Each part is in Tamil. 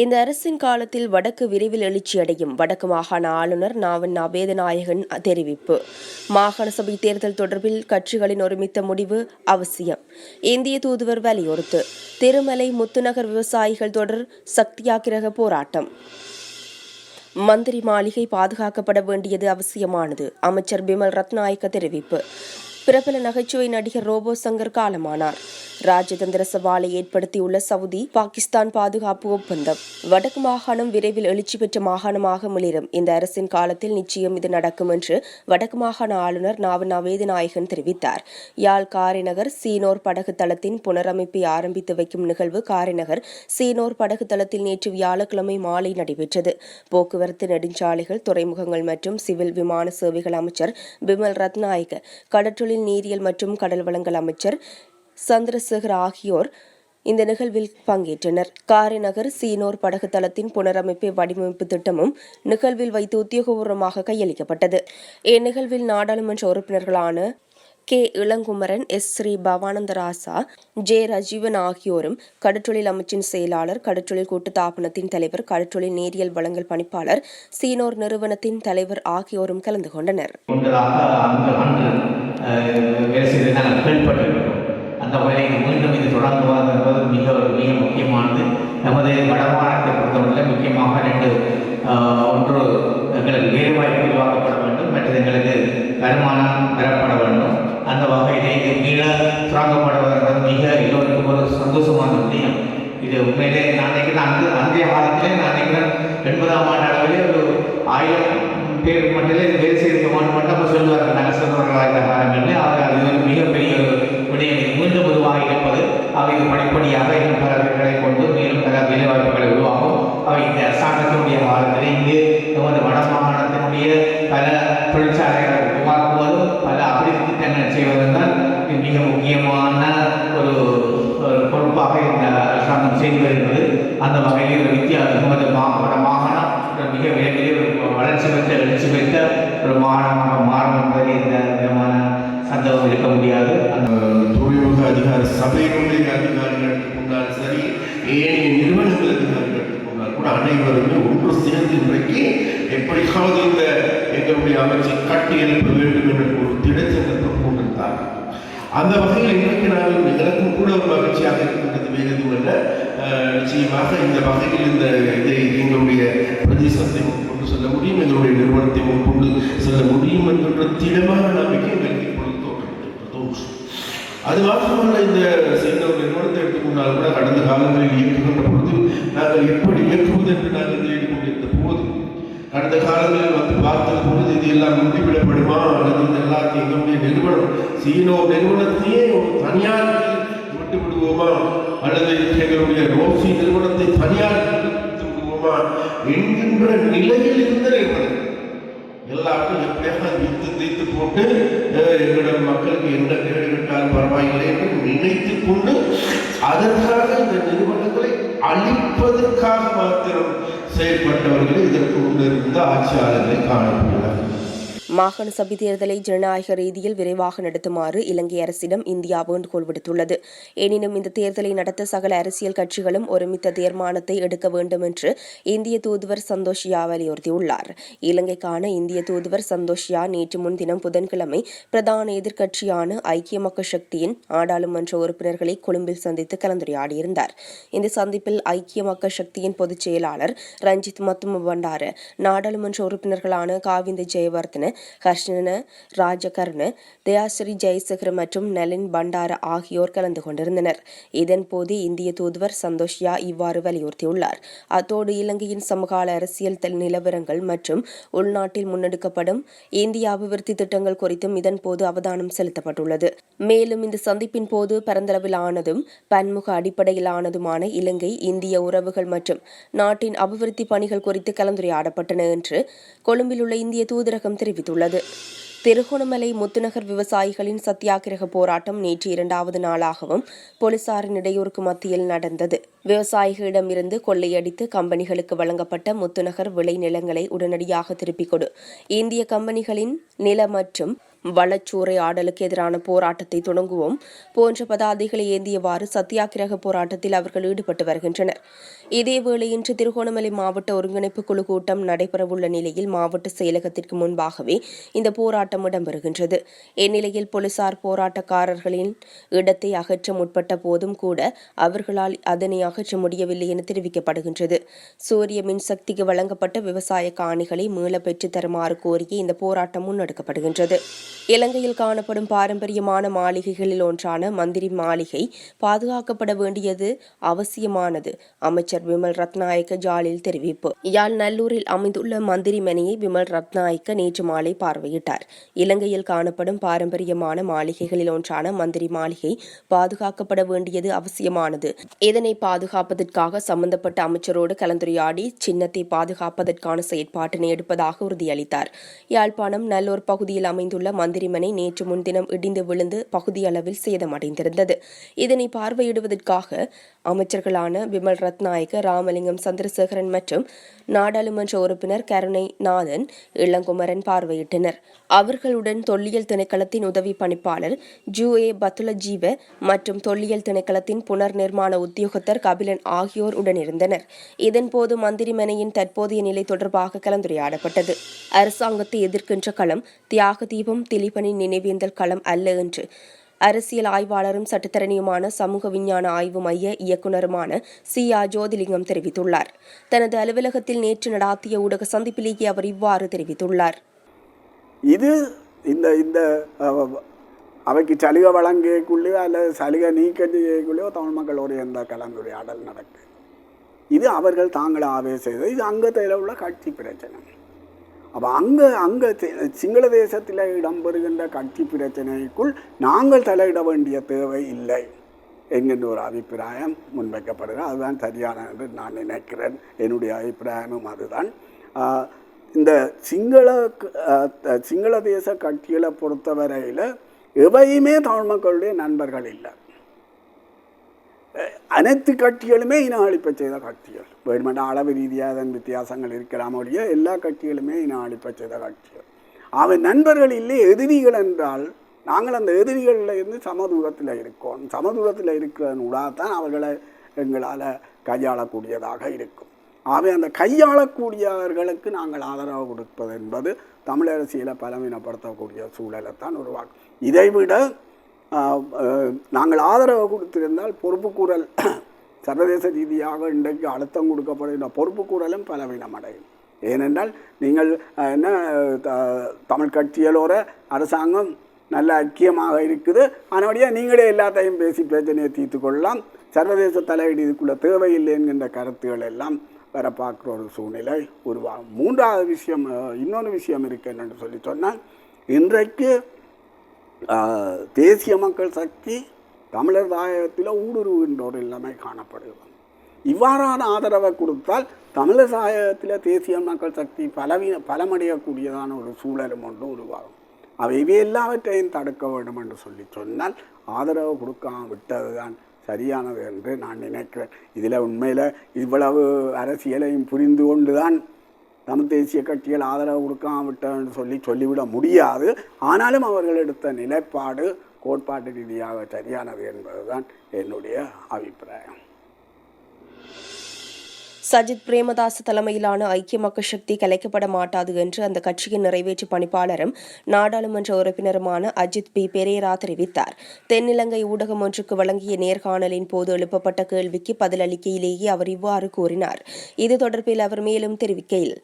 இந்த அரசின் காலத்தில் வடக்கு விரைவில் எழுச்சியடையும் வடக்கு மாகாண ஆளுநர் நாவன் அபேதநாயகன் தெரிவிப்பு. மாகாண சபை தேர்தல் தொடர்பில் கட்சிகளின் ஒருமித்த முடிவு அவசியம். இந்திய தூதுவர் வலியுறுத்து. திருமலை முத்துநகர் விவசாயிகள் தொடர் சக்தியாக்கிரக போராட்டம். மந்திரி மாளிகை பாதுகாக்கப்பட வேண்டியது அவசியமானது அமைச்சர் பிமல் ரத்நாயக்க தெரிவிப்பு. பிரபல நகைச்சுவை நடிகர் ரோபோ சங்கர் காலமானார். ராஜதந்திர சவாலை ஏற்படுத்தியுள்ள சவுதி பாகிஸ்தான் பாதுகாப்பு ஒப்பந்தம். வடக்கு மாகாணம் விரைவில் எழுச்சி பெற்ற மாகாணமாக மிளிரும். இந்த அரசின் காலத்தில் நிச்சயம் இது நடக்கும் என்று வடக்கு மாகாண ஆளுநர் நாவனா வேதநாயகன் தெரிவித்தார். யாழ் காரிநகர் சீனோர் படகு தளத்தின் புனரமைப்பை ஆரம்பித்து வைக்கும் நிகழ்வு காரிநகர் சீனோர் படகு தளத்தில் நேற்று வியாழக்கிழமை மாலை நடைபெற்றது. போக்குவரத்து நெடுஞ்சாலைகள் துறைமுகங்கள் மற்றும் சிவில் விமான சேவைகள் அமைச்சர் பிமல் ரத்நாயக கடற்றொழில் நீரியல் மற்றும் கடல் வளங்கள் அமைச்சர் சந்திரசேகர் ஆகியோர் இந்த நிகழ்வில் பங்கேற்றனர். காரைநகர் சீனோர் படகு தளத்தின் புனரமைப்பு வடிவமைப்பு திட்டமும் நிகழ்வில் வைத்து உத்தியோகபூர்வமாக கையளிக்கப்பட்டது. இந்நிகழ்வில் நாடாளுமன்ற உறுப்பினர்களான K. Ilankumaran S. Shri. Bavanantharasa J. Rajeevan ஆகியோரும் கடற்றொழில் அமைச்சின் செயலாளர் கடற்றொழில் கூட்டுத்தாபனத்தின் தலைவர் கடற்றொழில் நேரியல் வழங்கல் பணிப்பாளர் சீனோர் நிறுவனத்தின் தலைவர் ஆகியோரும் கலந்து கொண்டனர். அந்த வகையில் மீண்டும் இது தொடங்குவது என்பது மிக மிக முக்கியமானது. நமது வடமாநிலத்தை பொறுத்தவரையில் முக்கியமாக ரெண்டு ஒன்று எங்களுக்கு வேறுவாய்ப்பு உருவாக்கப்பட வேண்டும். மற்றது எங்களுக்கு வருமானம் பெறப்பட உண்மையிலே நான் நினைக்கிறேன் அந்த அந்தைய காலத்திலே நான் நினைக்கிறேன் எண்பதாம் ஆண்டு அளவிலே ஒரு ஆயிரம் பேர் மட்டுமே வேலை செய்திருக்க மட்டும் அப்போ சொல்லுவார்கள். நாங்கள் சொல்லுவார்கள் இந்த காலங்களில் அவர் அது ஒரு மிகப்பெரிய ஒரு விடயம். மீண்டும் உருவாக இருப்பது அவை படிப்படியாக இன்னும் பல பேர்களை கொண்டு மேலும் பல வேலைவாய்ப்புகளை உருவாகும். அவை இந்த அரசாங்கத்தினுடைய காலத்திலே இங்கே நமது வடமாகாணத்தினுடைய பல தொழிற்சாலைகளை உருவாக்குவதும் பல அபிவிருத்தி திட்டங்கள் செய்வதுதான் மிக முக்கியமான ஒரு பொறுப்பாக செய்வது என்பது அந்த வகையில் ஒரு வித்தியாசம் நமது வட மாகாணம் மிக விரைவில் வளர்ச்சி பெற்ற எழுச்சி பெற்ற ஒரு மாகாணமாக மாறும் என்பதில் எந்த விதமான சந்தேகம் இருக்க முடியாது. அந்த துறைமுக அதிகார சபையினுடைய அதிகாரிகள் எடுத்துக்கொண்டால் சரி ஏனைய நிறுவனங்கள் அதிகாரிகள் எடுத்துக்கொண்டால் கூட அனைவருமே ஒன்று சேர்ந்து இன்றைக்கு எப்படியாவது இந்த எங்களுடைய அமைச்சர் கட்டி எழுப்ப வேண்டும் என்ற ஒரு திடச்சங்கத்தை கொண்டிருந்தார் அந்த வகையில் இன்றைக்கு நாங்கள் எனக்கும் கூட ஒரு மகிழ்ச்சியாக இருக்கின்றது வேறு எதுவும் நிச்சயமாக இந்த வகையில் இந்த இதை எங்களுடைய பிரதேசத்தை கொண்டு செல்ல முடியும் எங்களுடைய நிறுவனத்தை கொண்டு செல்ல முடியும் என்கின்ற திடமான நம்பிக்கை எங்களுக்கு அது மாத்திரமல்ல இந்த செய்த நிறுவனத்தை எடுத்துக்கொண்டால் கூட கடந்த காலங்களில் இயக்குகின்ற பொழுது நாங்கள் எப்படி இயக்குவது என்று நாங்கள் தேடி கொண்டிருந்த போது கடந்த காலங்களில் வந்து பார்த்த பொழுது இது எல்லாம் முடிவிடப்படுமா? அல்லது இது எல்லாத்தையும் எங்களுடைய நிறுவனம் சீனோ நிறுவனத்தையே ஒரு தனியார் விட்டு விடுவோமா அல்லது எங்களுடைய ரோசி நிறுவனத்தை தனியார் விட்டு விடுவோமா என்கின்ற நிலையில் இருந்த நிறுவனம் எல்லாருக்கும் எப்படியாக வித்து தீர்த்து போட்டு எங்களுடைய மக்களுக்கு எந்த கேடு விட்டாலும் பரவாயில்லை என்று நினைத்து கொண்டு அதற்காக இந்த நிறுவனங்களை அழிப்பதற்காக மாத்திரம் செயல்பட்டவர்களை இதற்கு முன்னிருந்த ஆட்சியாளர்களை காணப்படுகிறார்கள் மாகாண சபை தேர்தலை ஜனநாயக ரீதியில் விரைவாக நடத்துமாறு இலங்கை அரசிடம் இந்தியா வேண்டுகோள் விடுத்துள்ளது. எனினும் இந்த தேர்தலை நடத்த சகல அரசியல் கட்சிகளும் ஒருமித்த தீர்மானத்தை எடுக்க வேண்டும் என்று இந்திய தூதுவர் சந்தோஷியா வலியுறுத்தியுள்ளார். இலங்கைக்கான இந்திய தூதுவர் சந்தோஷியா நேற்று முன்தினம் புதன்கிழமை பிரதான எதிர்க்கட்சியான ஐக்கிய மக்கள் சக்தியின் நாடாளுமன்ற உறுப்பினர்களை கொழும்பில் சந்தித்து கலந்துரையாடியிருந்தார். இந்த சந்திப்பில் ஐக்கிய மக்கள் சக்தியின் பொதுச் செயலாளர் ரஞ்சித் மத்தும பண்டார நாடாளுமன்ற உறுப்பினர்களான காவிந்த ஜெயவர்தன ஹர்ஷன ராஜகர்ண தயாஸ்ரீ ஜெயசேகர் மற்றும் நலின் பண்டார ஆகியோர் கலந்து கொண்டிருந்தனர். இதன்போது இந்திய தூதுவர் சந்தோஷ்யா இவ்வாறு வலியுறுத்தியுள்ளார். அத்தோடு இலங்கையின் சமகால அரசியல் நிலவரங்கள் மற்றும் உள்நாட்டில் முன்னெடுக்கப்படும் இந்திய அபிவிருத்தி திட்டங்கள் குறித்தும் இதன்போது அவதானம் செலுத்தப்பட்டுள்ளது. மேலும் இந்த சந்திப்பின் போது பரந்தளவிலானதும் பன்முக அடிப்படையிலானதுமான இலங்கை இந்திய உறவுகள் மற்றும் நாட்டின் அபிவிருத்தி பணிகள் குறித்து கலந்துரையாடப்பட்டன என்று கொழும்பில் உள்ள இந்திய தூதரகம் தெரிவித்தது தெரிவித்துள்ளது. திருகோணமலை முத்துநகர் விவசாயிகளின் சத்தியாகிரக போராட்டம் நேற்று இரண்டாவது நாளாகவும் போலீசாரின் இடையூறுக்கு மத்தியில் நடந்தது. விவசாயிகளிடமிருந்து கொள்ளையடித்து கம்பெனிகளுக்கு வழங்கப்பட்ட முத்துநகர் விளைநிலங்களை உடனடியாக திருப்பிக் கொடு. இந்திய கம்பெனிகளின் நில மற்றும் வளச்சூறையாடலுக்கு எதிரான போராட்டத்தை தொடங்குவோம். போன்ற பதாதைகளை ஏந்தியவாறு சத்தியாகிரக போராட்டத்தில் அவர்கள் ஈடுபட்டு வருகின்றனர். இதேவேளை இன்று திருகோணமலை மாவட்ட ஒருங்கிணைப்பு குழு கூட்டம் நடைபெறவுள்ள நிலையில் மாவட்ட செயலகத்திற்கு முன்பாகவே இந்த போராட்டம் இடம்பெறுகின்றது. இந்நிலையில் போலீசார் போராட்டக்காரர்களின் இடத்தை அகற்ற முற்பட்ட போதும் கூட அவர்களால் அதனை அகற்ற முடியவில்லை என தெரிவிக்கப்படுகின்றது. சூரிய மின்சக்திக்கு வழங்கப்பட்ட விவசாய காணிகளை மீள பெற்றுத் தருமாறு கோரியே இந்த போராட்டம் முன்னெடுக்கப்படுகின்றது. இலங்கையில் காணப்படும் பாரம்பரியமான மாளிகைகளில் ஒன்றான மந்திரி மாளிகை பாதுகாக்கப்பட வேண்டியது அவசியமானது அமைச்சர் விமல் ரத்நாயக்க ஜாலில் தெரிவிப்பு. யாழ் நல்லூரில் அமைந்துள்ள மந்திரி மனையை விமல் ரத்நாயக்க நேற்று மாலை பார்வையிட்டார். இலங்கையில் காணப்படும் பாரம்பரியமான மாளிகைகளில் ஒன்றான மந்திரி மாளிகை பாதுகாக்கப்பட வேண்டியது அவசியமானது. இதனை பாதுகாப்பதற்காக சம்பந்தப்பட்ட அமைச்சரோடு கலந்துரையாடி சின்னத்தை பாதுகாப்பதற்கான செயற்பாட்டினை எடுப்பதாக உறுதியளித்தார். யாழ்ப்பாணம் நல்லூர் பகுதியில் அமைந்துள்ள மந்திரிமனை நேற்று முன்தினம் இடிந்து விழுந்து பகுதியளவில் சேதமடைந்திருந்தது. இதனை பார்வையிடுவதற்காக அமைச்சர்களான விமல் ரத்நாயக்க ராமலிங்கம் சந்திரசேகரன் மற்றும் நாடாளுமன்ற உறுப்பினர் கருணை நாதன் இளங்குமரன் பார்வையிட்டனர். அவர்களுடன் தொல்லியல் திணைக்களத்தின் உதவி பணிப்பாளர் ஜூ ஏ பத்துலஜீவ மற்றும் தொல்லியல் திணைக்களத்தின் புனர் நிர்மாண உத்தியோகத்தர் கபிலன் ஆகியோர் உடனிருந்தனர். இதன்போது மந்திரிமனையின் தற்போதைய நிலை தொடர்பாக கலந்துரையாடப்பட்டது. அரசாங்கத்தை எதிர்க்கின்ற களம் தியாக தீபம் திலீபனின் நினைவேந்தல் களம் அல்ல என்று. அரசியல் ஆய்வாளரும் சட்டத்தரணியுமான சமூக விஞ்ஞான ஆய்வு மைய இயக்குநருமான சி. ஆ. ஜோதிலிங்கம் தெரிவித்துள்ளார். தனது அலுவலகத்தில் நேற்று நடாத்திய ஊடக சந்திப்பிலேயே அவர் இவ்வாறு தெரிவித்துள்ளார். இது இந்த இந்த அவைக்கு சலுகை வழங்கக்குள்ளேயோ அல்லது சலுகை நீக்க செய்யக்குள்ளேயோ தமிழ் மக்களோட எந்த கலந்துரையாடல் நடக்கு. இது அவர்கள் தாங்களாகவே செய்தது இது அங்கத்தில் உள்ள கட்சி பிரச்சனை. அப்போ அங்கே அங்கே சிங்கள தேசத்தில் இடம்பெறுகின்ற கட்சி பிரச்சனைக்குள் நாங்கள் தலையிட வேண்டிய தேவை இல்லை என்கின்ற ஒரு அபிப்பிராயம் முன்வைக்கப்படுகிறது. அதுதான் சரியான என்று நான் நினைக்கிறேன். என்னுடைய அபிப்பிராயமும் அதுதான். இந்த சிங்கள சிங்கள தேச கட்சிகளை பொறுத்தவரையில் எவையுமே தமிழ் மக்களுடைய நண்பர்கள் இல்லை. அனைத்து கட்சிகளுமே இன அழிப்பை செய்த கட்சிகள். வேணுமென்ற அளவு ரீதியாக அதன் வித்தியாசங்கள் இருக்கலாம் ஒழிய எல்லா கட்சிகளுமே இன அழிப்பை செய்த கட்சிகள். அவன் நண்பர்கள் இல்லை எதிரிகள் என்றால் நாங்கள் அந்த எதிரிகளில் இருந்து சமதூரத்தில் இருக்கோம். சமதூரத்தில் இருக்கிறதன் தான் அவர்களை எங்களால் கையாளக்கூடியதாக இருக்கும். ஆகவே அந்த கையாளக்கூடியவர்களுக்கு நாங்கள் ஆதரவு கொடுப்பது என்பது தமிழரசியில் பலவீனப்படுத்தக்கூடிய சூழலை தான் உருவாக்கும். இதைவிட நாங்கள் ஆதரவு கொடுத்திருந்தால் பொறுப்புக்கூறல் சர்வதேச ரீதியாக இன்றைக்கு அழுத்தம் கொடுக்கப்படுகின்ற பொறுப்புக்கூறலும் பலவீனம் அடையும் ஏனென்றால் நீங்கள் என்ன த- தமிழ் கட்சிகளோட அரசாங்கம் நல்ல ஐக்கியமாக இருக்குது. அதனுடைய நீங்களே எல்லாத்தையும் பேசி பிரச்சனையை தீர்த்து கொள்ளலாம். சர்வதேச தலையீடு இதுக்குள்ள தேவையில்லை என்கின்ற கருத்துக்கள் எல்லாம் வர பார்க்குற ஒரு சூழ்நிலை உருவாகும். மூன்றாவது விஷயம் இன்னொரு விஷயம் இருக்கு என்னென்னு சொல்லி சொன்னால் இன்றைக்கு தேசிய மக்கள் சக்தி தமிழர் தாயகத்தில் ஊடுருவுகின்ற எல்லாமே நிலைமை காணப்படுகிறது. இவ்வாறான ஆதரவை கொடுத்தால் தமிழர் தாயகத்தில் தேசிய மக்கள் சக்தி பலவீன பலமடையக்கூடியதான ஒரு சூழலும் ஒன்று உருவாகும். அவை இவை எல்லாவற்றையும் தடுக்க வேண்டும் என்று சொல்லி சொன்னால் ஆதரவு கொடுக்காம விட்டது தான் சரியானது என்று நான் நினைக்கிறேன். இதில் உண்மையில் இவ்வளவு அரசியலையும் புரிந்து கொண்டு தான் தமிழ் தேசிய கட்சிகள் ஆதரவு கொடுக்காவிட்டன்னு சொல்லி சொல்லிவிட முடியாது. ஆனாலும் அவர்கள் எடுத்த நிலைப்பாடு கோட்பாட்டு ரீதியாக சரியானது என்பதுதான் என்னுடைய அபிப்பிராயம். சஜித் பிரேமதாஸ் தலைமையிலான ஐக்கிய மக்கள் சக்தி கலைக்கப்பட மாட்டாது என்று அந்த கட்சியின் நிறைவேற்று பணிப்பாளரும் நாடாளுமன்ற உறுப்பினருமான அஜித் பி. பெரேரா தெரிவித்தார். தென்னிலங்கை ஊடகம் ஒன்றுக்கு வழங்கிய நேர்காணலின் போது எழுப்பப்பட்ட கேள்விக்கு பதிலளிக்கையிலேயே அவர் இவ்வாறு கூறினார். இது தொடர்பில் அவர் மேலும் தெரிவிக்கையில்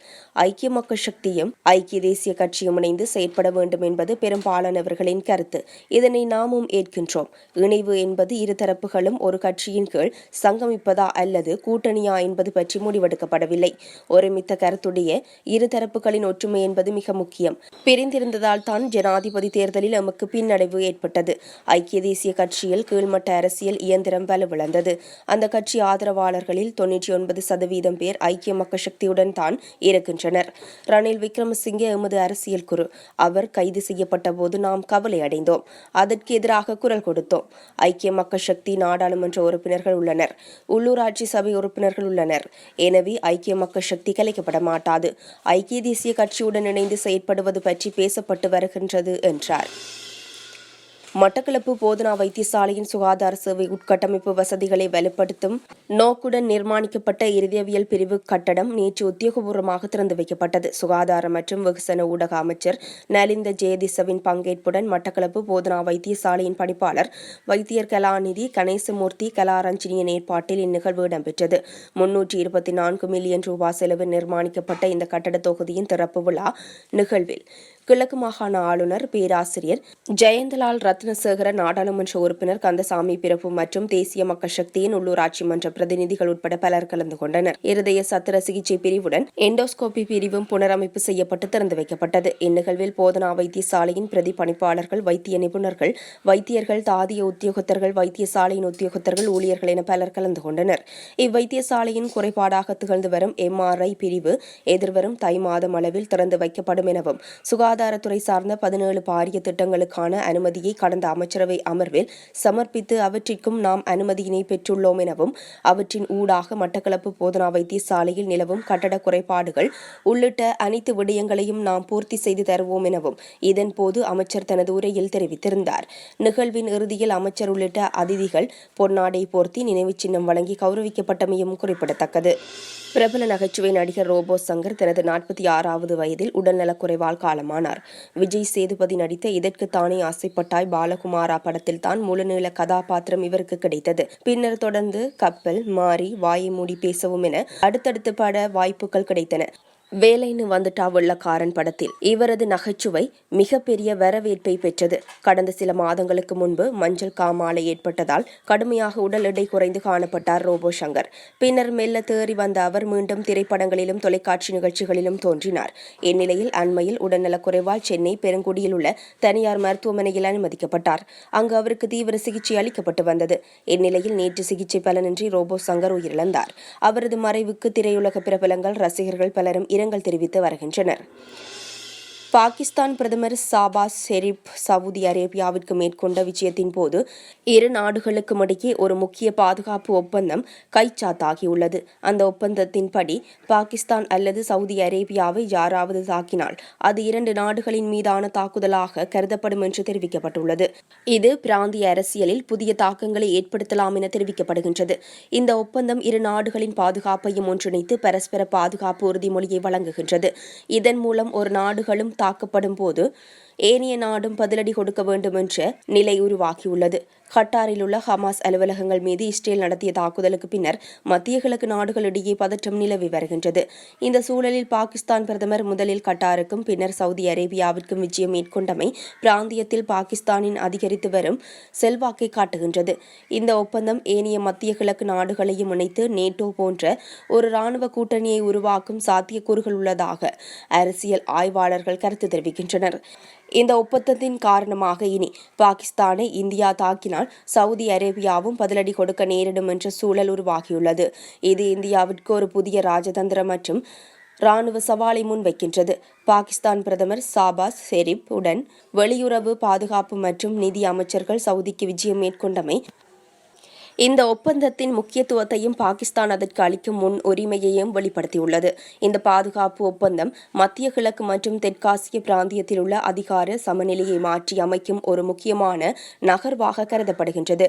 ஐக்கிய மக்கள் சக்தியும் ஐக்கிய தேசிய கட்சியும் இணைந்து செயற்பட வேண்டும் என்பது பெரும்பாலானவர்களின் கருத்து. இதனை நாமும் ஏற்கின்றோம். இணைவு என்பது இரு தரப்புகளும் ஒரு கட்சியின் கீழ் சங்கமிப்பதா அல்லது கூட்டணியா என்பது பற்றி பற்றி முடிவெடுக்கப்படவில்லை. ஒருமித்த கருத்துடைய இருதரப்புகளின் ஒற்றுமை என்பது மிக முக்கியம். பிரிந்திருந்ததால் தான் ஜனாதிபதி தேர்தலில் எமக்கு பின்னடைவு ஏற்பட்டது. ஐக்கிய தேசிய கட்சியில் கீழ்மட்ட அரசியல் இயந்திரம் வலுவிழந்தது அந்த கட்சி ஆதரவாளர்களில் தொன்னூற்றி ஒன்பது சதவீதம் பேர் ஐக்கிய மக்கள் சக்தியுடன் தான் இருக்கின்றனர். ரணில் விக்ரமசிங்கே எமது அரசியல் குரு. அவர் கைது செய்யப்பட்ட போது நாம் கவலை அடைந்தோம். அதற்கு எதிராக குரல் கொடுத்தோம். ஐக்கிய மக்கள் சக்தி நாடாளுமன்ற உறுப்பினர்கள் உள்ளனர். உள்ளூராட்சி சபை உறுப்பினர்கள் உள்ளனர். எனவே ஐக்கிய மக்கள் சக்தி கலைக்கப்பட மாட்டாது. ஐக்கிய தேசிய கட்சியுடன் இணைந்து செயற்படுவது பற்றி பேசப்பட்டு வருகின்றது என்றார். மட்டக்களப்பு போதனா வைத்தியசாலையின் சுகாதார சேவை உட்கட்டமைப்பு வசதிகளை வலுப்படுத்தும் நோக்குடன் நிர்மாணிக்கப்பட்ட இருதயவியல் பிரிவு கட்டடம் நேற்று உத்தியோகபூர்வமாக திறந்து வைக்கப்பட்டது. சுகாதார மற்றும் வெகுசன ஊடக அமைச்சர் நலிந்த ஜெயதிசவின் பங்கேற்புடன் மட்டக்களப்பு போதனா வைத்தியசாலையின் பணிப்பாளர் வைத்தியர் கலாநிதி கணேசமூர்த்தி கலாரஞ்சினியின் ஏற்பாட்டில் இந்நிகழ்வு இடம்பெற்றது. முன்னூற்றி இருபத்தி நான்கு மில்லியன் ரூபாய் செலவில் நிர்மாணிக்கப்பட்ட இந்த கட்டட தொகுதியின் திறப்பு விழா நிகழ்வில் கிழக்கு மாகாண ஆளுநர் பேராசிரியர் ஜெயந்தலால் ரத்னசேகர நாடாளுமன்ற உறுப்பினர் கந்தசாமி பிறப்பு மற்றும் தேசிய மக்கள் சக்தியின் உள்ளூராட்சி மன்ற பிரதிநிதிகள் உட்பட பலர் கலந்து கொண்டனர். இருதய சத்திர சிகிச்சை பிரிவுடன் எண்டோஸ்கோபி பிரிவும் புனரமைப்பு செய்யப்பட்டு திறந்து வைக்கப்பட்டது. இந்நிகழ்வில் போதனா வைத்தியசாலையின் பிரதி பணிப்பாளர்கள் வைத்திய நிபுணர்கள் வைத்தியர்கள் தாதிய உத்தியோகத்தர்கள் வைத்தியசாலையின் உத்தியோகத்தர்கள் ஊழியர்கள் என பலர் கலந்து கொண்டனர். இவ்வைத்தியசாலையின் குறைபாடாக திகழ்ந்து வரும் எம்ஆர்ஐ பிரிவு எதிர்வரும் தை மாதம் அளவில் திறந்து வைக்கப்படும் எனவும் சுகாதார சுகாதாரத்துறை சார்ந்த பதினேழு பாரிய திட்டங்களுக்கான அனுமதியை கடந்த அமைச்சரவை அமர்வில் சமர்ப்பித்து அவற்றிற்கும் நாம் அனுமதியினை பெற்றுள்ளோம் எனவும் அவற்றின் ஊடாக மட்டக்களப்பு போதனா வைத்தியசாலையில் நிலவும் கட்டட குறைபாடுகள் உள்ளிட்ட அனைத்து விடயங்களையும் நாம் பூர்த்தி செய்து தருவோம் எனவும் இதன்போது அமைச்சர் தனது உரையில் தெரிவித்திருந்தார். நிகழ்வின் இறுதியில் அமைச்சர் உள்ளிட்ட அதிதிகள் பொன்னாடை போர்த்தி நினைவுச் சின்னம் வழங்கி கௌரவிக்கப்பட்டமையும் குறிப்பிடத்தக்கது. பிரபல நகைச்சுவை நடிகர் ரோபோ சங்கர் தனது நாற்பத்தி ஆறாவது வயதில் உடல்நலக்குறைவால் காலமானார். விஜய் சேதுபதி நடித்த இதற்கு தானே ஆசைப்பட்டாய் பாலகுமாரா படத்தில் தான் முழுநீள கதாபாத்திரம் இவருக்கு கிடைத்தது. பின்னர் தொடர்ந்து கப்பல் மாறி வாயை மூடி பேசவும் என அடுத்தடுத்து பட வாய்ப்புகள் கிடைத்தன. வேலைன்னு வந்துட்டா வெள்ளக்காரன் படத்தில். இவரது நகைச்சுவை மிகப்பெரிய வரவேற்பை பெற்றது. கடந்த சில மாதங்களுக்கு முன்பு மஞ்சள் காமாலை ஏற்பட்டதால் கடுமையாக உடல் எடை குறைந்து காணப்பட்டார் ரோபோ சங்கர் பின்னர் மெல்ல தேறி வந்த அவர் மீண்டும் திரைப்படங்களிலும் தொலைக்காட்சி நிகழ்ச்சிகளிலும் தோன்றினார். இந்நிலையில் அண்மையில் உடல்நலக்குறைவால் சென்னை பெருங்குடியில் உள்ள தனியார் மருத்துவமனையில் அனுமதிக்கப்பட்டார். அங்கு அவருக்கு தீவிர சிகிச்சை அளிக்கப்பட்டு வந்தது. இந்நிலையில் நேற்று சிகிச்சை பலனின்றி ரோபோ சங்கர் உயிரிழந்தார். அவரது மறைவுக்கு திரையுலக பிரபலங்கள் ரசிகர்கள் பலரும் இரங்கல் தெரிவித்து வருகின்றனர். பாகிஸ்தான் பிரதமர் சாபாஸ் ஷெரீப் சவுதி அரேபியாவிற்கு மேற்கொண்ட விஜயத்தின் போது இரு நாடுகளுக்கும் இடையே ஒரு முக்கிய பாதுகாப்பு ஒப்பந்தம் கைச்சாத்தாகியுள்ளது. அந்த ஒப்பந்தத்தின்படி பாகிஸ்தான் அல்லது சவுதி அரேபியாவை யாராவது தாக்கினால் அது இரண்டு நாடுகளின் மீதான தாக்குதலாக கருதப்படும் என்று தெரிவிக்கப்பட்டுள்ளது. இது பிராந்திய அரசியலில் புதிய தாக்கங்களை ஏற்படுத்தலாம் என தெரிவிக்கப்படுகின்றது. இந்த ஒப்பந்தம் இரு நாடுகளின் பாதுகாப்பையும் ஒன்றிணைத்து பரஸ்பர பாதுகாப்பு உறுதிமொழியை வழங்குகின்றது. இதன் மூலம் ஒரு நாடுகளும் தாக்கப்படும் போது ஏனைய நாடும் பதிலடி கொடுக்க வேண்டும் என்ற நிலை உருவாகியுள்ளது. கட்டாரில் உள்ள ஹமாஸ் அலுவலகங்கள் மீது இஸ்ரேல் நடத்திய தாக்குதலுக்கு பின்னர் மத்திய கிழக்கு நாடுகளிடையே பதற்றம் நிலவி வருகின்றது. இந்த சூழலில் பாகிஸ்தான் பிரதமர் முதலில் கட்டாருக்கும் பின்னர் சவுதி அரேபியாவிற்கும் விஜயம் மேற்கொண்டமை பிராந்தியத்தில் பாகிஸ்தானின் அதிகரித்து வரும் செல்வாக்கை காட்டுகின்றது. இந்த ஒப்பந்தம் ஏனைய மத்திய கிழக்கு நாடுகளையும் இணைத்து நேட்டோ போன்ற ஒரு ராணுவ கூட்டணியை உருவாக்கும் சாத்தியக்கூறுகள் உள்ளதாக அரசியல் ஆய்வாளர்கள் கருத்து தெரிவிக்கின்றனர். இந்த ஒப்பந்தத்தின் காரணமாக இனி பாகிஸ்தானை இந்தியா தாக்கினால் சவுதி அரேபியாவும் பதிலடி கொடுக்க நேரிடும் என்ற சூழல் உருவாகியுள்ளது. இது இந்தியாவிற்கு ஒரு புதிய ராஜதந்திர மற்றும் ராணுவ சவாலை முன்வைக்கின்றது. பாகிஸ்தான் பிரதமர் சாபாஸ் ஷெரீப் உடன் வெளியுறவு பாதுகாப்பு மற்றும் நிதி அமைச்சர்கள் சவுதிக்கு விஜயம் மேற்கொண்டமை இந்த ஒப்பந்தத்தின் முக்கியத்துவத்தையும் பாகிஸ்தான் அதற்கு அளிக்கும் முன் உரிமையையும் வெளிப்படுத்தியுள்ளது. இந்த பாதுகாப்பு ஒப்பந்தம் மத்திய கிழக்கு மற்றும் தெற்காசிய பிராந்தியத்தில் உள்ள அதிகார சமநிலையை மாற்றி அமைக்கும் ஒரு முக்கியமான நகர்வாக கருதப்படுகின்றது.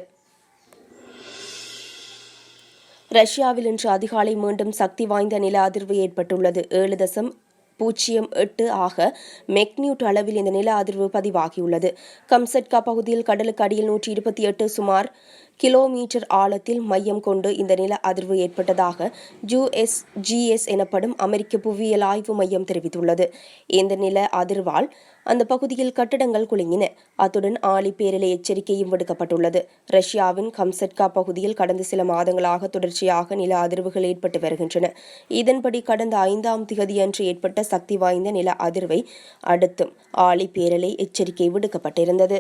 ரஷ்யாவில் இன்று அதிகாலை மீண்டும் சக்தி வாய்ந்த நில அதிர்வு ஏற்பட்டுள்ளது. ஏழு தசம் பூஜ்ஜியம் எட்டு ஆக மெக்னியூட் அளவில் இந்த நில அதிர்வு பதிவாகியுள்ளது. கம்சட்கா பகுதியில் கடலுக்கு அடியில் நூற்றி இருபத்தி எட்டு சுமார் கிலோமீட்டர் ஆழத்தில் மையம் கொண்டு இந்த நில அதிர்வு ஏற்பட்டதாக ஜூஎஸ்ஜிஎஸ் எனப்படும் அமெரிக்க புவியியல் ஆய்வு மையம் தெரிவித்துள்ளது. இந்த நில அதிர்வால் அந்த பகுதியில் கட்டடங்கள் குலுங்கின. அத்துடன் ஆலி பேரிலை எச்சரிக்கையும் விடுக்கப்பட்டுள்ளது. ரஷ்யாவின் கம்சட்கா பகுதியில் கடந்த சில மாதங்களாக தொடர்ச்சியாக நில அதிர்வுகள் ஏற்பட்டு வருகின்றன. இதன்படி கடந்த ஐந்தாம் திகதியன்று ஏற்பட்ட சக்தி வாய்ந்த நில அதிர்வை அடுத்தும் ஆலி பேரலை எச்சரிக்கை விடுக்கப்பட்டிருந்தது.